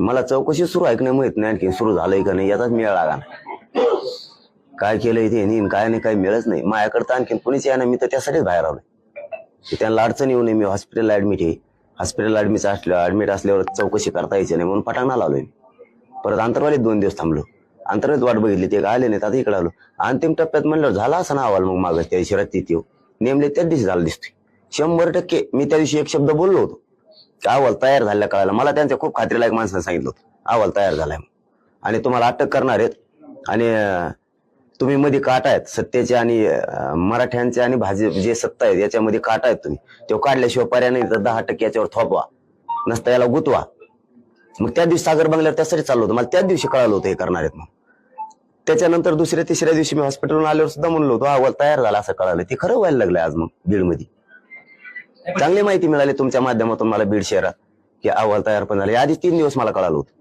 मला चौकशी सुरू आहे की नाही माहीत नाही. आणखी सुरू झालंय का नाही याचाच मेळ लागा नाही काय केलंय ते नाही काय नाही काही मिळत नाही. माझ्याकडे तर आणखी कुणीच या ना मी तर त्यासाठीच बाहेर आलोय. त्यांना अडचण येऊ नये. मी हॉस्पिटलला ऍडमिट आहे. हॉस्पिटलला ऍडमिट असल्या ऍडमिट असल्यावर चौकशी करता यायची नाही म्हणून पटांगणाला लावलोय मी. परत अंतरवालीत दोन दिवस थांबलो. अंतरात वाट बघितली ते आले नाही आता इकडे आलो. अंतिम टप्प्यात म्हणलं झाला असं ना अहवाल मग मागं त्या दिवशी रात्री येऊ हो. नेमले त्याच दिवशी झाला दिसतोय. शंभर टक्के मी त्या दिवशी एक शब्द बोललो होतो. अहवाल तयार झाल्या कळाला मला त्यांच्या खूप खात्रीलायक माणसाने सांगितलं होतं. अहवाल तयार झालाय आणि तुम्हाला अटक करणार आहेत. आणि तुम्ही मध्ये काट आहेत. सत्तेचे आणि मराठ्यांचे आणि भाजप जे सत्ता आहेत याच्यामध्ये काट आहेत तुम्ही. तो काढल्याशिवाय पर्याय नाही. तर दहा टक्के याच्यावर थोपवा. नसता याला गुतवा. मग त्या दिवशी सागर बंगल्यावर त्यासाठी चाललो होतं. मला त्याच दिवशी कळालं होतं हे करणार आहेत मग त्याच्यानंतर दुसऱ्या तिसऱ्या दिवशी मी हॉस्पिटलवरून आल्यावर सुद्धा म्हणलो होतो अहवाल तयार झाला असं कळालं. ते खरं व्हायला लागलं आज मग बीडमध्ये. चांगली माहिती मिळाली तुमच्या माध्यमातून मला बीड शहरात की अहवाल तयार पण झाले. आधी तीन दिवस मला कळालं होतं.